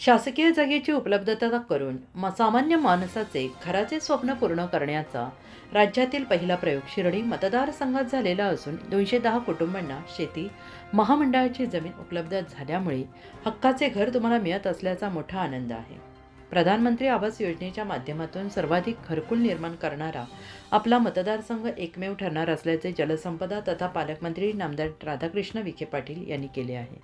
शासकीय जागेची उपलब्धता करून म सामान्य माणसाचे घराचे स्वप्न पूर्ण करण्याचा राज्यातील पहिला प्रयोग शिर्डी मतदारसंघात झालेला असून दोनशे दहा कुटुंबांना शेती महामंडळाची जमीन उपलब्ध झाल्यामुळे हक्काचे घर तुम्हाला मिळत असल्याचा मोठा आनंद आहे. प्रधानमंत्री आवास योजनेच्या माध्यमातून सर्वाधिक घरकुल निर्माण करणारा आपला मतदारसंघ एकमेव ठरणार असल्याचे जलसंपदा तथा पालकमंत्री नामदार राधाकृष्ण विखे पाटील यांनी केले आहे.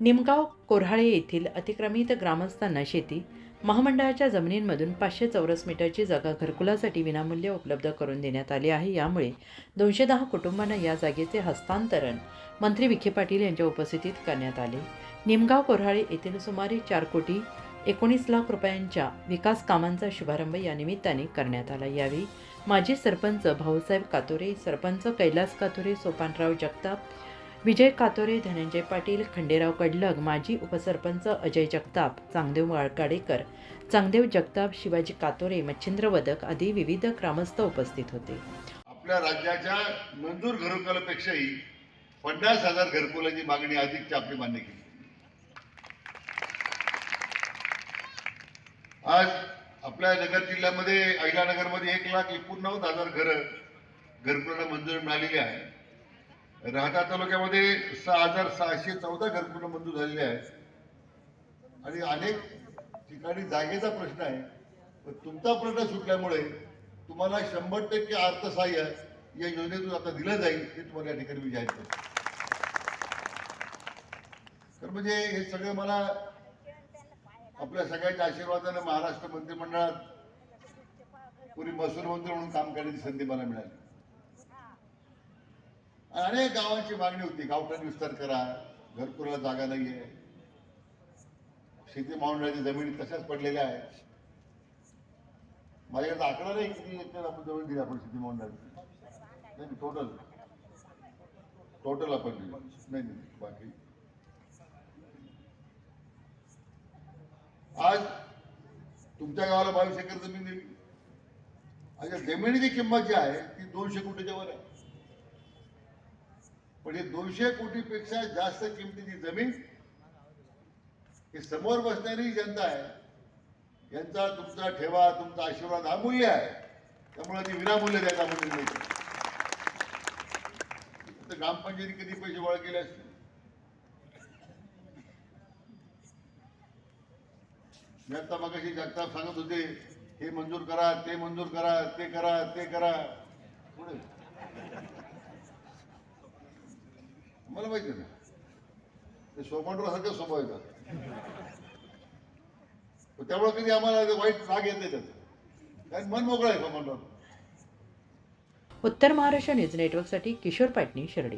निमगाव कोऱ्हाळे येथील अतिक्रमित ग्रामस्थांना शेती महामंडळाच्या जमिनींमधून पाचशे चौरस मीटरची जागा घरकुलासाठी विनामूल्य उपलब्ध करून देण्यात आली आहे. यामुळे दोनशे दहा कुटुंबांना या जागेचे हस्तांतरण मंत्री विखे पाटील यांच्या उपस्थितीत करण्यात आले. निमगाव कोऱ्हाळे येथील सुमारे चार कोटी एकोणीस लाख रुपयांच्या विकास कामांचा शुभारंभ या निमित्ताने करण्यात आला. यावेळी माजी सरपंच भाऊसाहेब कातोरे सरपंच कैलास कातोरे सोपानराव जगताप विजय कातोरे धनंजय पाटील खंडेराव कडलग माजी उपसरपंच अजय जगताप चांगदेव वाळकाडेकर चांगदेव जगताप शिवाजी कातोरे मच्छिंद्र वदक आदी विविध ग्रामस्थ उपस्थित होते. आपल्या राज्याच्या मंजूर घरकुलापेक्षाही पन्नास हजार घरकुलाची मागणी अधिकची आपली मान्य केली. आज आपल्या नगर जिल्ह्यामध्ये अहिलानगरमध्ये एक लाख एकोणनव्वद हजार घरं घरकुलाला मंजूर मिळालेली आहे. राहता तालुक्यामध्ये सहा हजार सहाशे चौदा घरकुलं मंजूर झालेली आहेत. आणि अनेक ठिकाणी जागेचा प्रश्न आहे. पण तुमचा प्रश्न सुटल्यामुळे तुम्हाला शंभर टक्के अर्थसहाय्य या योजनेतून आता दिलं जाईल हे तुम्हाला या ठिकाणी मी जाहीर करतो. तर म्हणजे हे सगळं मला आपल्या सगळ्यांच्या आशीर्वादाने महाराष्ट्र मंत्रिमंडळात पूर्वी महसूल मंत्री म्हणून काम करण्याची संधी मला मिळाली. अनेक गावांची मागणी होती. गावठाण विस्तार करा. घरकुला जागा नाहीये. शेती महामंडळाच्या जमिनी तशाच पडलेल्या आहेत. माझ्याकडे आकडा नाही किती एकर आपण जमीन दिली आपण शेती महामंडळाची नाही टोटल टोटल आपण दिली. नाही नाही बाकी. आज तुमच्या गावाला बावीस एकर जमीन दिली. अच्छा जमिनीची किंमत जी आहे ती दोनशे कोटीच्या वर आहे. पण हे दोनशे कोटीपेक्षा जास्त किमतीची जमीन ही समोर बसणारी जनता आहे यांचा तुमचा ठेवा तुमचा आशीर्वाद हा मूल्य आहे. त्यामुळे ती विनामूल्य द्यायला म्हणजे नाही तर ग्रामपंचायती कधी पैसे गोळा केले असतील? मी आता मगाशी जगताप सांगत होते हे मंजूर करा ते मंजूर करा ते करा ते करा. पुढे. मला माहिती नाही. ते सोपांडवर सारखं स्वभाव येतात त्यामुळे कधी आम्हाला वाईट राग येत नाही त्याचा कारण मन मोकळं आहे सोपांडवर उत्तर महाराष्ट्र न्यूज नेटवर्कसाठी किशोर पाटणी शिर्डी.